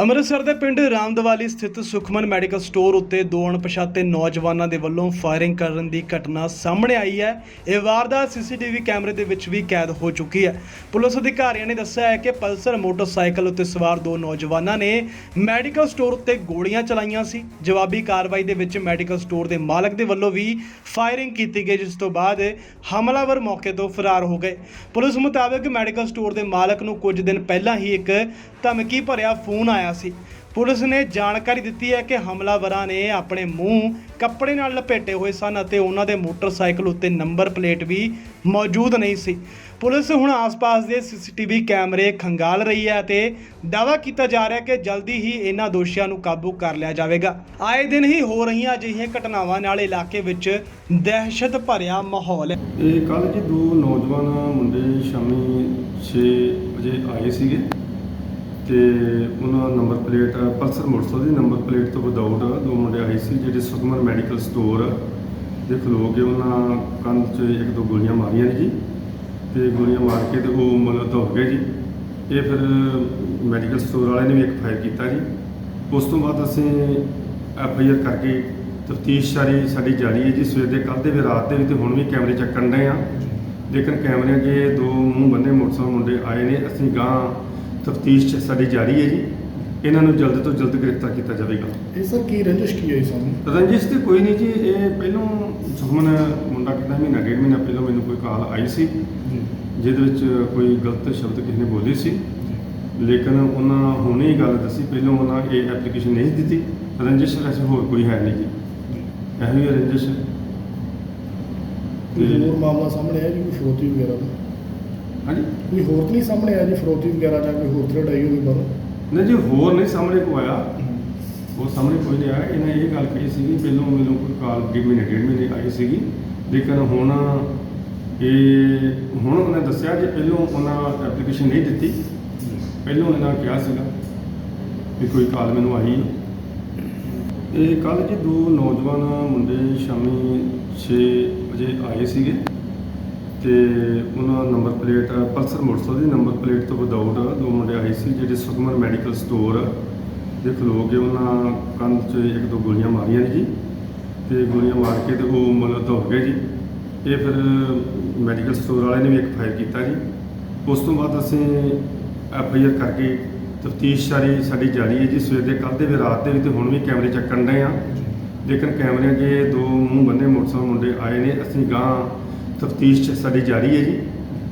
ਅੰਮ੍ਰਿਤਸਰ ਦੇ ਪਿੰਡ ਰਾਮਦਵਾਲੀ ਸਥਿਤ ਸੁਖਮਨ ਮੈਡੀਕਲ ਸਟੋਰ ਉੱਤੇ ਦੋ ਅਣਪਛਾਤੇ ਨੌਜਵਾਨਾਂ ਦੇ ਵੱਲੋਂ ਫਾਇਰਿੰਗ ਕਰਨ ਦੀ ਘਟਨਾ ਸਾਹਮਣੇ ਆਈ ਹੈ। ਇਹ ਵਾਰਦਾਤ ਸੀਸੀਟੀਵੀ ਕੈਮਰੇ ਦੇ ਵਿੱਚ ਵੀ ਕੈਦ ਹੋ ਚੁੱਕੀ ਹੈ। ਪੁਲਿਸ ਅਧਿਕਾਰੀਆਂ ਨੇ ਦੱਸਿਆ ਹੈ ਕਿ ਪਲਸਰ ਮੋਟਰਸਾਈਕਲ ਉੱਤੇ ਸਵਾਰ ਦੋ ਨੌਜਵਾਨਾਂ ਨੇ ਮੈਡੀਕਲ ਸਟੋਰ ਉੱਤੇ ਗੋਲੀਆਂ ਚਲਾਈਆਂ ਸੀ। ਜਵਾਬੀ ਕਾਰਵਾਈ ਦੇ ਵਿੱਚ ਮੈਡੀਕਲ ਸਟੋਰ ਦੇ ਮਾਲਕ ਦੇ ਵੱਲੋਂ ਵੀ ਫਾਇਰਿੰਗ ਕੀਤੀ ਗਈ, ਜਿਸ ਤੋਂ ਬਾਅਦ ਹਮਲਾਵਰ ਮੌਕੇ ਤੋਂ ਫਰਾਰ ਹੋ ਗਏ। ਪੁਲਿਸ ਮੁਤਾਬਕ ਮੈਡੀਕਲ ਸਟੋਰ ਦੇ ਮਾਲਕ ਨੂੰ ਕੁਝ ਦਿਨ ਪਹਿਲਾਂ ਹੀ ਇੱਕ ਧਮਕੀ ਭਰਿਆ ਫੋਨ ਆਇਆ ਸੀ। ਪੁਲਿਸ ਨੇ ਜਾਣਕਾਰੀ ਦਿੱਤੀ ਹੈ ਕਿ ਹਮਲਾਵਰਾਂ ਨੇ ਆਪਣੇ ਮੂੰਹ ਕੱਪੜੇ ਨਾਲ ਲਪੇਟੇ ਹੋਏ ਸਨ ਅਤੇ ਉਹਨਾਂ ਦੇ ਮੋਟਰਸਾਈਕਲ ਉੱਤੇ ਨੰਬਰ ਪਲੇਟ ਵੀ ਮੌਜੂਦ ਨਹੀਂ ਸੀ। ਪੁਲਿਸ ਹੁਣ ਆਸ-ਪਾਸ ਦੇ ਸੀਸੀਟੀਵੀ ਕੈਮਰੇ ਖੰਗਾਲ ਰਹੀ ਹੈ ਅਤੇ ਦਾਅਵਾ ਕੀਤਾ ਜਾ ਰਿਹਾ ਹੈ ਕਿ ਜਲਦੀ ਹੀ ਇਹਨਾਂ ਦੋਸ਼ੀਆਂ ਨੂੰ ਕਾਬੂ ਕਰ ਲਿਆ ਜਾਵੇਗਾ। ਆਏ ਦਿਨ ਹੀ ਹੋ ਰਹੀਆਂ ਅਜਿਹੀਆਂ ਘਟਨਾਵਾਂ ਨਾਲ ਇਲਾਕੇ ਵਿੱਚ ਦਹਿਸ਼ਤ ਭਰਿਆ ਮਾਹੌਲ ਹੈ। ਇਹ ਕੱਲ ਜੀ ਦੋ ਨੌਜਵਾਨ ਮੁੰਡੇ ਸ਼ਾਮੀ 6 ਵਜੇ ਆਏ ਸੀਗੇ। ਤੇ ਉਹਨਾਂ ਨੰਬਰ ਪਲੇਟ ਪਲਸਰ ਮੋਟਰਸਾਈਕਲ ਦੀ ਨੰਬਰ ਪਲੇਟ ਤੋਂ ਵਿਦਆਊਟ ਦੋ ਮੁੰਡੇ ਆਏ ਸੀ ਜਿਹੜੇ ਸੁਖਮਨ ਮੈਡੀਕਲ ਸਟੋਰ ਦੇ ਖਲੋ ਕੇ ਉਹਨਾਂ ਕੰਧ 'ਚ ਇੱਕ ਦੋ ਗੋਲੀਆਂ ਮਾਰੀਆਂ ਨੇ ਜੀ, ਤੇ ਗੋਲੀਆਂ ਮਾਰ ਕੇ ਤੇ ਉਹ ਮਤਲਬ ਦੌੜ ਗਏ ਜੀ। ਇਹ ਫਿਰ ਮੈਡੀਕਲ ਸਟੋਰ ਵਾਲੇ ਨੇ ਵੀ ਇੱਕ ਫਾਇਰ ਕੀਤਾ ਜੀ। ਉਸ ਤੋਂ ਬਾਅਦ ਅਸੀਂ ਐਫ ਆਈ ਆਰ ਕਰਕੇ ਤਫਤੀਸ਼ ਸਾਰੀ ਸਾਡੀ ਜਾਰੀ ਹੈ ਜੀ। ਸਵੇਰ ਦੇ, ਕੱਲ੍ਹ ਦੇ ਵੀ ਰਾਤ ਦੇ ਵੀ ਤੇ ਹੁਣ ਵੀ ਕੈਮਰੇ ਚੱਕਣ ਡਏ ਆ। ਲੇਕਿਨ ਕੈਮਰਿਆਂ 'ਚ ਦੋ ਮੂੰਹ ਬੰਨੇ ਮੋਟਰਸਾਈਕਲ ਮੁੰਡੇ ਆਏ ਨੇ। ਅਸੀਂ ਗਾਂ ਤਫਤੀਸ਼ ਸਾਡੀ ਜਾਰੀ ਹੈ ਜੀ। ਇਹਨਾਂ ਨੂੰ ਜਲਦ ਤੋਂ ਜਲਦ ਗ੍ਰਿਫਤਾਰ ਕੀਤਾ ਜਾਵੇਗਾ। ਇਹ ਸਰ ਕੀ ਰੰਜਿਸ਼ ਕੀ ਹੋਈ ਸਾਨੂੰ? ਰੰਜਿਸ਼ ਤੇ ਕੋਈ ਨਹੀਂ ਜੀ ਇਹ ਪਹਿਲੋਂ ਸੁਖਮਨ ਮੁੰਡਾ ਕਿੰਨਾ ਮਹੀਨਾ ਡੇਢ ਮਹੀਨਾ ਪਹਿਲਾਂ ਮੈਨੂੰ ਕੋਈ ਕਾਲ ਆਈ ਸੀ। ਜਿਹਦੇ ਵਿੱਚ ਕੋਈ ਗਲਤ ਸ਼ਬਦ ਕਿਸੇ ਨੇ ਬੋਲੇ ਸੀ। ਲੇਕਿਨ ਉਹਨਾਂ ਹੁਣੇ ਹੀ ਗੱਲ ਦੱਸੀ ਪਹਿਲਾਂ ਉਹਨਾਂ ਇਹ ਐਪਲੀਕੇਸ਼ਨ ਨਹੀਂ ਦਿੱਤੀ। ਰੰਜਿਸ਼ ਵੈਸੇ ਹੋਰ ਕੋਈ ਹੈ ਨਹੀਂ ਜੀ। ਇਹੋ ਹੀ ਰੰਜਿਸ਼। ਹੋਰ ਮਾਮਲਾ ਸਾਹਮਣੇ ਆਇਆ ਜੀ ਕੋਈ ਫਰੋਤੀ ਵਗੈਰਾ? ਦਾ ਹਾਂਜੀ? ਕੋਈ ਹੋਰ ਤਾਂ ਨਹੀਂ ਸਾਹਮਣੇ ਆਇਆ ਜੀ ਫਰੋਤੀ ਵਗੈਰਾ ਜਾਂ ਕੋਈ ਹੋਰ ਥ੍ਰੈਡ ਆਈ ਹੋਵੇ ਬਾਹਰੋਂ? ਨਹੀਂ ਜੀ ਹੋਰ ਨਹੀਂ ਸਾਹਮਣੇ ਕੋ ਆਇਆ। ਉਹ ਸਾਹਮਣੇ ਕੋਈ ਨਹੀਂ ਆਇਆ। ਇਹਨਾਂ ਇਹ ਗੱਲ ਕਹੀ ਸੀਗੀ ਪਹਿਲਾਂ ਮੈਨੂੰ ਕੋਈ ਕਾਲ ਡੇਢ ਮਹੀਨੇ ਡੇਢ ਮਹੀਨੇ ਆਈ ਸੀਗੀ। ਲੇਕਿਨ ਹੁਣ ਇਹ ਹੁਣ ਉਹਨੇ ਦੱਸਿਆ ਕਿ ਪਹਿਲਾਂ ਉਹਨਾਂ ਐਪਲੀਕੇਸ਼ਨ ਨਹੀਂ ਦਿੱਤੀ। ਪਹਿਲਾਂ ਇਹਨਾਂ ਕਿਹਾ ਸੀਗਾ ਵੀ ਕੋਈ ਕਾਲ ਮੈਨੂੰ ਆਈ। ਇਹ ਕੱਲ ਜੀ ਦੋ ਨੌਜਵਾਨ ਮੁੰਡੇ ਸ਼ਾਮੀ 6 ਵਜੇ ਆਏ ਸੀਗੇ। ਤੇ ਉਹਨਾਂ ਨੰਬਰ ਪਲੇਟ, ਪਲਸਰ ਮੋਟਰਸਾਈਕਲ ਦੀ ਨੰਬਰ ਪਲੇਟ ਤੋਂ ਵਿਦਆਊਟ ਦੋ ਮੁੰਡੇ ਆਏ ਸੀ ਜਿਹੜੇ ਸੁਖਮਨ ਮੈਡੀਕਲ ਸਟੋਰ ਦੇ ਖਲੋ ਕੇ ਉਹਨਾਂ ਕੰਧ 'ਚ ਇੱਕ ਦੋ ਗੋਲੀਆਂ ਮਾਰੀਆਂ ਨੇ ਜੀ, ਤੇ ਗੋਲੀਆਂ ਮਾਰ ਕੇ ਤੇ ਉਹ ਮਤਲਬ ਦੌੜ ਗਏ ਜੀ। ਇਹ ਫਿਰ ਮੈਡੀਕਲ ਸਟੋਰ ਵਾਲੇ ਨੇ ਵੀ ਇੱਕ ਫਾਇਰ ਕੀਤਾ ਜੀ। ਉਸ ਤੋਂ ਬਾਅਦ ਅਸੀਂ ਐਫ ਆਈ ਆਰ ਕਰਕੇ ਤਫਤੀਸ਼ ਸਾਰੀ ਸਾਡੀ ਜਾਰੀ ਹੈ ਜੀ। ਸਵੇਰ ਦੇ, ਕੱਲ੍ਹ ਦੇ ਵੀ ਰਾਤ ਦੇ ਵੀ ਤੇ ਹੁਣ ਵੀ ਕੈਮਰੇ ਚੱਕਣ ਡਏ ਆ। ਲੇਕਿਨ ਕੈਮਰਿਆਂ 'ਚ ਦੋ ਮੂੰਹ ਬੰਦੇ ਮੋਟਰਸਾਈਕਲ ਮੁੰਡੇ ਆਏ ਨੇ। ਅਸੀਂ ਗਾਂ ਤਫਤੀਸ਼ ਸਾਡੀ ਜਾਰੀ ਹੈ ਜੀ।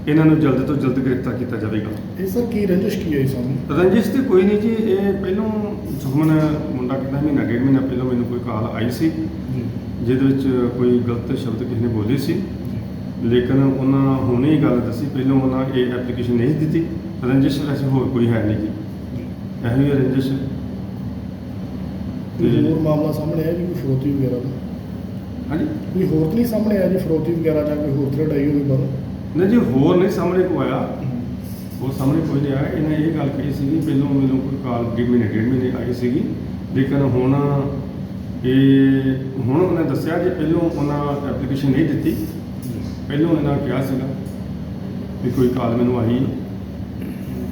ਇਹਨਾਂ ਨੂੰ ਜਲਦ ਤੋਂ ਜਲਦ ਗ੍ਰਿਫਤਾਰ ਕੀਤਾ ਜਾਵੇਗਾ। ਇਹ ਸਰ ਕੀ ਰੰਜਿਸ਼ ਕੀ ਹੋਈ ਸਾਨੂੰ? ਰੰਜਿਸ਼ ਤੇ ਕੋਈ ਨਹੀਂ ਜੀ ਇਹ ਪਹਿਲੋਂ ਸੁਖਮਨ ਮੁੰਡਾ ਕਿੰਨਾ ਮਹੀਨਾ ਡੇਢ ਮਹੀਨਾ ਪਹਿਲਾਂ ਮੈਨੂੰ ਕੋਈ ਕਾਲ ਆਈ ਸੀ। ਜੀ। ਜਿਹਦੇ ਵਿੱਚ ਕੋਈ ਗਲਤ ਸ਼ਬਦ ਕਿਸੇ ਨੇ ਬੋਲੇ ਸੀ। ਲੇਕਿਨ ਉਹਨਾਂ ਹੁਣੇ ਹੀ ਗੱਲ ਦੱਸੀ ਪਹਿਲਾਂ ਉਹਨਾਂ ਇਹ ਐਪਲੀਕੇਸ਼ਨ ਨਹੀਂ ਦਿੱਤੀ। ਰੰਜਿਸ਼ ਵੈਸੇ ਹੋਰ ਕੋਈ ਹੈ ਨਹੀਂ ਜੀ। ਇਹੋ ਹੀ ਰੰਜਿਸ਼। ਤੇ- ਹੋਰ ਮਾਮਲਾ ਸਾਹਮਣੇ ਆਇਆ ਜੀ ਕੋਈ ਫਰੋਤੀ ਵਗੈਰਾ ਦਾ? ਹਾਂਜੀ? ਕੋਈ ਹੋਰ ਤਾਂ ਨਹੀਂ ਸਾਹਮਣੇ ਆਇਆ ਜੀ ਫਰੋਤੀ ਵਗੈਰਾ ਜਾਂ ਕੋਈ ਹੋਰ ਥ੍ਰੈਡ ਆਈ ਹੋਵੇ ਬਾਹਰੋਂ? ਨਹੀਂ ਜੀ ਹੋਰ ਨਹੀਂ ਸਾਹਮਣੇ ਕੋ ਆਇਆ। ਉਹ ਸਾਹਮਣੇ ਕੋਈ ਨਹੀਂ ਆਇਆ। ਇਹਨਾਂ ਇਹ ਗੱਲ ਕਹੀ ਸੀਗੀ ਪਹਿਲਾਂ ਮੈਨੂੰ ਕੋਈ ਕਾਲ ਡੇਢ ਮਹੀਨੇ ਡੇਢ ਮਹੀਨੇ ਆਈ ਸੀਗੀ। ਲੇਕਿਨ ਹੁਣ ਇਹ ਹੁਣ ਉਹਨੇ ਦੱਸਿਆ ਕਿ ਪਹਿਲਾਂ ਉਹਨਾਂ ਐਪਲੀਕੇਸ਼ਨ ਨਹੀਂ ਦਿੱਤੀ। ਪਹਿਲਾਂ ਇਹਨਾਂ ਕਿਹਾ ਸੀਗਾ ਵੀ ਕੋਈ ਕਾਲ ਮੈਨੂੰ ਆਈ।